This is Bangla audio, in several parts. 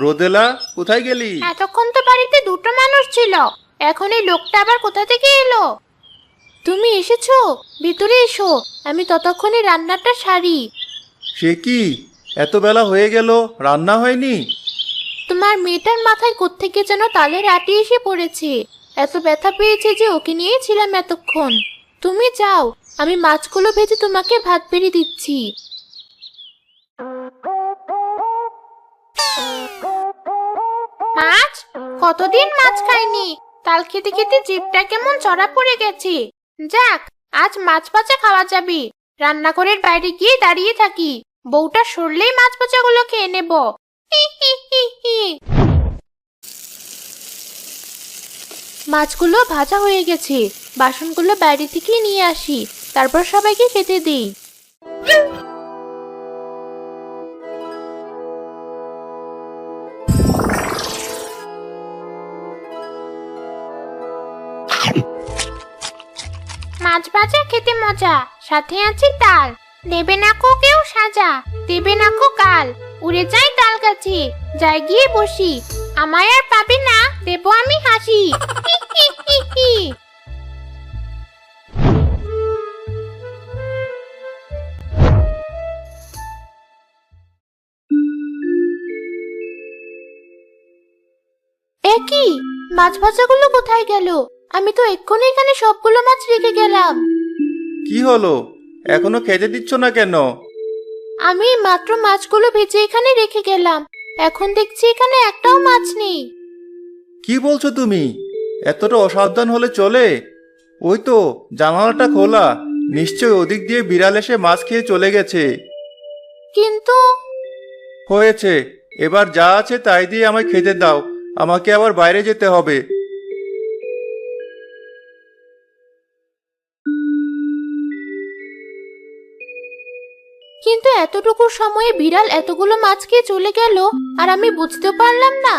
রোদেলা কোথায় গেলি? এতক্ষণ তো বাড়িতে দুটো মানুষ ছিল। এখন এই লোকটা আবার কোথা থেকে এলো? তুমি এসেছ? ভিতরে এসো। আমি ততক্ষণে রান্নাটা সারি। সে কি? এত বেলা হয়ে গেল রান্না হয়নি? তোমার মেয়েটার মাথায় কোত্থেকে যেন তালের আটি এসে পড়েছে। এত ব্যথা পেয়েছে যে ওকে নিয়েই ছিলাম এতক্ষণ। তুমি যাও আমি মাছগুলো ভেজে তোমাকে ভাত বেড়ে দিচ্ছি। মাছ? কতদিন মাছ খাইনি? তাল খেতে খেতে জিভটা কেমন চড়া পড়ে গেছে। যাক, আজ মাছ ভাজা খাওয়া যাবে। রান্নাঘরের বাইরে গিয়ে দাঁড়িয়ে থাকি। বউটা সরলেই মাছ ভাজাগুলো খেয়ে নেব। মাছগুলো ভাজা হয়ে গেছে। বাসনগুলো বাইরে থেকে নিয়ে আসি। তারপর সবাইকে খেতে দিই। মাছ ভাজা খেতে মজা। সাথে আছে তাল দেবে না কো কেউ সাজা। দেবে না কো কাল। উড়ে যাই তাল গাছে। যাই গিয়ে বসি। আমায় আর পাবে না। দেবো আমি হাসি। হি হি হি হি। এ কি মাছ ভাজাগুলো কোথায় গেল? আমি তো এক্ষুনি এখানে সবগুলো মাছ রেখে গেলাম। কি হলো? এখনও খেতে দিচ্ছ না কেন? আমি মাত্র মাছগুলো ভেজে এখানে রেখে গেলাম। এখন দেখছি এখানে একটাও মাছ নেই। কি বলছো তুমি? এতটা অসাবধান হলে চলে? ওই তো জানালাটা খোলা। নিশ্চয় ওদিক দিয়ে বিড়াল এসে মাছ খেয়ে চলে গেছে। কিন্তু হয়েছে। এবার যা আছে তাই দিয়ে আমায় খেতে দাও। আমাকে আবার বাইরে যেতে হবে। কিন্তু এতটুকু সময়ে বিড়াল এতগুলো মাছকে চলে গেল আর আমি বুঝতে পারলাম না।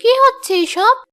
কি হচ্ছে এসব?